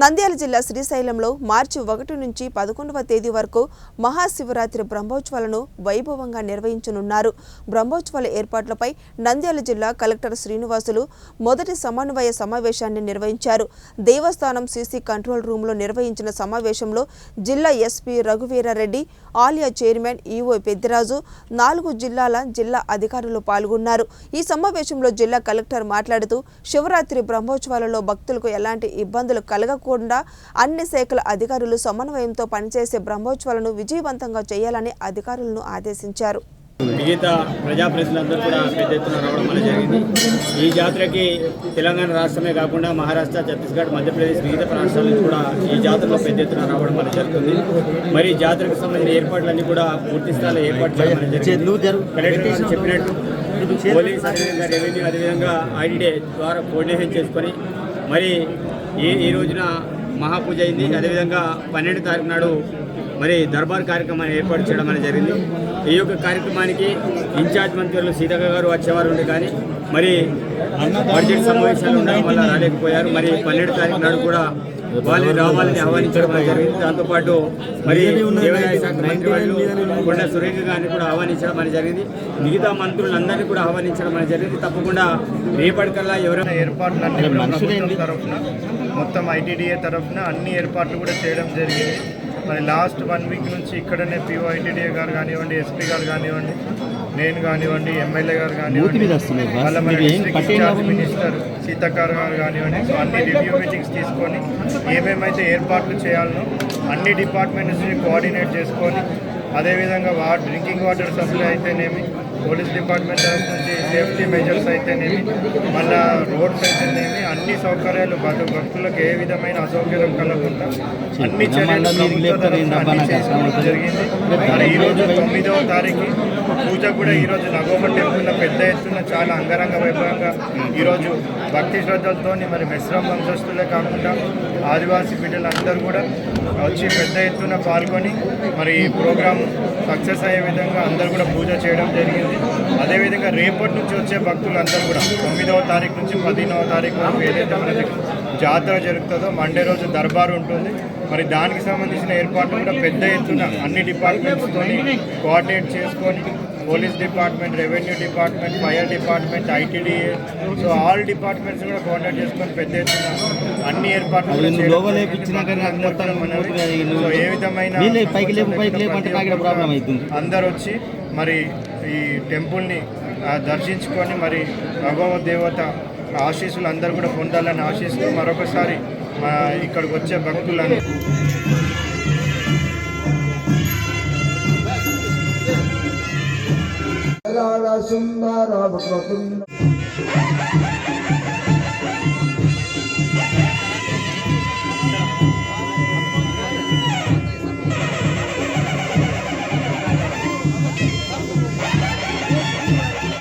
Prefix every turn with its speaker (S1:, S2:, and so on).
S1: నంద్యాల జిల్లా శ్రీశైలంలో మార్చి ఒకటి నుంచి పదకొండవ తేదీ వరకు మహాశివరాత్రి బ్రహ్మోత్సవాలను వైభవంగా నిర్వహించనున్నారు. బ్రహ్మోత్సవాల ఏర్పాట్లపై నంద్యాల జిల్లా కలెక్టర్ శ్రీనివాసులు మొదటి సమన్వయ సమావేశాన్ని నిర్వహించారు. దేవస్థానం సీసీ కంట్రోల్ రూంలో నిర్వహించిన సమావేశంలో జిల్లా ఎస్పీ రఘువీరారెడ్డి ఆలియా చైర్మన్ ఈఓ పెద్దిరాజు నాలుగు జిల్లాల జిల్లా అధికారులు పాల్గొన్నారు. ఈ సమావేశంలో జిల్లా కలెక్టర్ మాట్లాడుతూ శివరాత్రి బ్రహ్మోత్సవాలలో భక్తులకు ఎలాంటి ఇబ్బందులు కలగ కలగకుండా అన్ని శాఖల అధికారులు సమన్వయంతో పనిచేసే బ్రహ్మోత్సవాలను విజయవంతంగా చేయాలని అధికారులను ఆదేశించారు.
S2: మిగతా ప్రజాప్రతినిధులందరూ కూడా పెద్ద ఎత్తున రావడం వల్ల జరిగింది. ఈ జాతరకి తెలంగాణ రాష్ట్రమే కాకుండా మహారాష్ట్ర ఛత్తీస్గఢ్ మధ్యప్రదేశ్ మిగతా రాష్ట్రాల నుంచి కూడా ఈ జాతరలో పెద్ద ఎత్తున రావడం వల్ల జరుగుతుంది. మరి జాతరకు సంబంధించిన ఏర్పాట్లన్నీ కూడా పూర్తి స్థాయిలో ఏర్పాటు చేయడం జరిగింది. కలెక్టర్ చెప్పినట్టు పోలీస్ అదేవిధంగా రెవెన్యూ అదేవిధంగా ఐడిడే ద్వారా కోఆర్డినేషన్ చేసుకొని మరి ఈ ఈ రోజున మహాపూజ అయింది. అదేవిధంగా పన్నెండు తారీఖు నాడు మరి దర్బార్ కార్యక్రమాన్ని ఏర్పాటు చేయడం అనేది జరిగింది. ఈ యొక్క కార్యక్రమానికి ఇన్ఛార్జ్ మంత్రులు సీతక్క గారు వచ్చేవారు ఉండే కానీ మరి బడ్జెట్ సమావేశాలు ఉండడం వల్ల రాలేకపోయారు. మరి పన్నెండు తారీఖు నాడు కూడా వాళ్ళు రావాలని ఆహ్వానించడం జరిగింది. దాంతోపాటు మరి దేవాదాయ శాఖ మంత్రి వాళ్ళు కొండ సురేఖ గారిని కూడా ఆహ్వానించడం అనేది జరిగింది. మిగతా మంత్రులందరినీ కూడా ఆహ్వానించడం అనేది జరిగింది. తప్పకుండా రేపటికల్లా ఎవరైనా
S3: ఏర్పాట్లన్నీ ప్రభుత్వం తరఫున మొత్తం ఐటీడీఏ తరఫున అన్ని ఏర్పాట్లు కూడా చేయడం జరిగింది. మరి లాస్ట్ వన్ వీక్ నుంచి ఇక్కడనే పిఓ ఐటీడీఏ గారు కానివ్వండి ఎస్పీ గారు కానివ్వండి నేను కానివ్వండి ఎమ్మెల్యే గారు కానివ్వండి మినిస్టర్ సీతక్క గారు కానివ్వండి సో అన్ని రివ్యూ మీటింగ్స్ తీసుకొని ఏమేమైతే ఏర్పాట్లు చేయాలనో అన్ని డిపార్ట్మెంట్స్ని కోఆర్డినేట్ చేసుకొని అదేవిధంగా వా డ్రింకింగ్ వాటర్ సప్లై అయితేనేమి పోలీస్ డిపార్ట్మెంట్ తరఫు నుంచి సేఫ్టీ మెజర్స్ అయితేనేమి మళ్ళా రోడ్స్ అయితేనేమి అన్ని సౌకర్యాలు భక్తు- భక్తులకు ఏ విధమైన అసౌకర్యం కలగకుండా అన్ని చర్యలు జరిగింది. ఈరోజు తొమ్మిదవ తారీఖు పూజ కూడా ఈరోజు నగోమ టెంపుల్లో పెద్ద ఎత్తున చాలా అంగరంగ వైభవంగా ఈరోజు భక్తి శ్రద్ధలతో మరి మిశ్రమ వంశస్థులే కాకుండా ఆదివాసీ బిడ్డలందరూ కూడా వచ్చి పెద్ద ఎత్తున పాల్గొని మరి ఈ ప్రోగ్రాం సక్సెస్ అయ్యే విధంగా అందరూ కూడా పూజ చేయడం జరిగింది. అదేవిధంగా రేపటి నుంచి వచ్చే భక్తులందరూ కూడా తొమ్మిదవ తారీఖు నుంచి పదిహేనవ తారీఖు వరకు ఏదైతే మనకి జాతర జరుగుతుందో మండే రోజు దర్బారు ఉంటుంది మరి దానికి సంబంధించిన ఏర్పాట్లు కూడా పెద్ద ఎత్తున అన్ని డిపార్ట్మెంట్స్తో కోఆర్డినేట్ చేసుకొని police department revenue department fire department ITDA so all departments కూడా కోఆర్డినేట్ చేసుకొని పెద్ద ఎత్తున అన్ని ఏర్పాట్లు సో ఏ విధమైన. అందరు వచ్చి మరి ఈ టెంపుల్ని దర్శించుకొని మరి భగవద్ దేవత ఆశీస్సులు అందరూ కూడా పొందాలని ఆశిస్తూ మరొకసారి ఇక్కడికి వచ్చే భక్తులను
S4: Thank you.